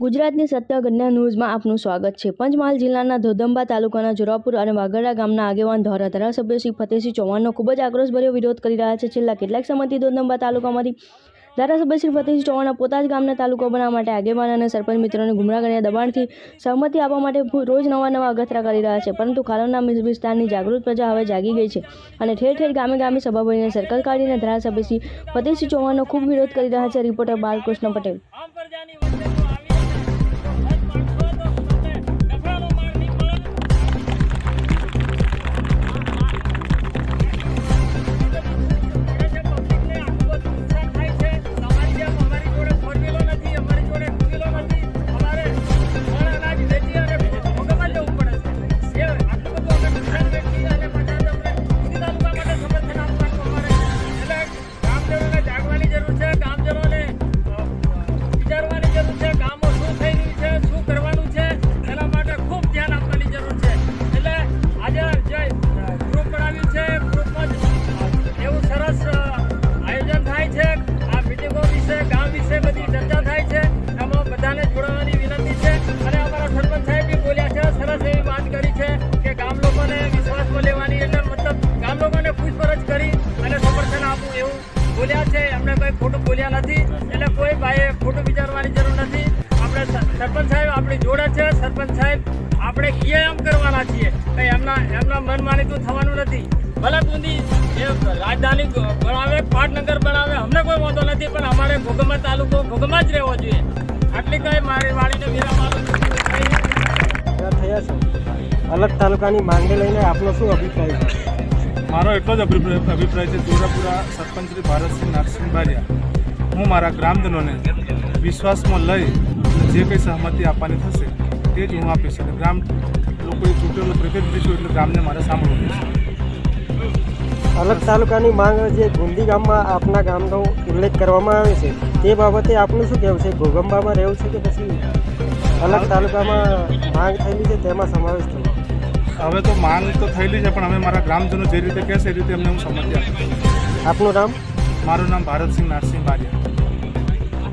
ગુજરાતની સત્ય ઘટના ન્યૂઝમાં આપનું સ્વાગત છે. પંચમહાલ જિલ્લાના ધોધંબા તાલુકાના જોરાપુર અને વાગડા ગામના આગેવાન દ્વારા ધારાસભ્ય શ્રી ફતેહસિંહ ચૌહાણનો ખૂબ જ આક્રોશભર્યો વિરોધ કરી રહ્યા છે. છેલ્લા કેટલાક સમયથી ધોધંબા તાલુકામાંથી ધારાસભ્ય શ્રી ફતેહસિંહ ચૌહાણના પોતા જ ગામના તાલુકો બનાવવા માટે આગેવાન અને સરપંચ મિત્રોને ગુમરા કરીને દબાણથી સહમતિ આપવા માટે રોજ નવા નવા અગતરા કરી રહ્યા છે. પરંતુ ખાલોના વિસ્તારની જાગૃત પ્રજા હવે જાગી ગઈ છે અને ઠેર ઠેર ગામે ગામે સભા ભરીને સર્કલ કાઢીને ધારાસભ્ય શ્રી ફતેહસિંહ ચૌહાણનો ખૂબ વિરોધ કરી રહ્યા છે. રિપોર્ટર બાલકૃષ્ણ પટેલ. કોઈ ખોટું બોલ્યા નથી એટલે કોઈ ભાઈએ ખોટું વિચારવાની જરૂર નથી. આપણે સરપંચ સાહેબ આપણી જોડે છે. સરપંચ સાહેબ, આપણે કીએ એમ કરવાના છીએ? કંઈ એમના એમના મન માનીતું થવાનું નથી. ભલે બુંદી એ રાજધાની ભણાવે પાટનગર બનાવે અમને કોઈ વાંધો નથી, પણ અમારે ઘોઘમા તાલુકો ઘોઘમા જ રહેવો જોઈએ. આટલી કંઈ મારી વાળીને વિરામ છું. થયા છે. અલગ તાલુકાની માંગણી લઈને આપનો શું અભિપ્રાય છે? મારો એટલો જ અભિપ્રાય છે, જોરાપુરા સરપંચ શ્રી ભારતસિંહ નારસિંહ બારિયા હું મારા ગ્રામજનોને વિશ્વાસમાં લઈ જે કંઈ સહમતિ આપવાની થશે, તે જ હું આપીશ અને ગ્રામ લોકોએ ચૂંટેલો પ્રતિનિધિ છું એટલે ગ્રામને મારે સાંભળવું પડશે. અલગ તાલુકાની માંગ જે ગુંદી ગામમાં આપના ગામનો ઉલ્લેખ કરવામાં આવે છે, તે બાબતે આપનું શું કહેવું છે? ગોગંબામાં રહેવું છે કે પછી અલગ તાલુકામાં માંગ થયેલી છે, તેમાં સમાવેશ થયો હવે તો માંગ તો થયેલી છે પણ અમે મારા ગ્રામજનો જે રીતે કહેશે એ રીતે અમને હું સમજ્યા. આપનું નામ? મારું નામ ભારતસિંહ નારસિંહ બારિયા.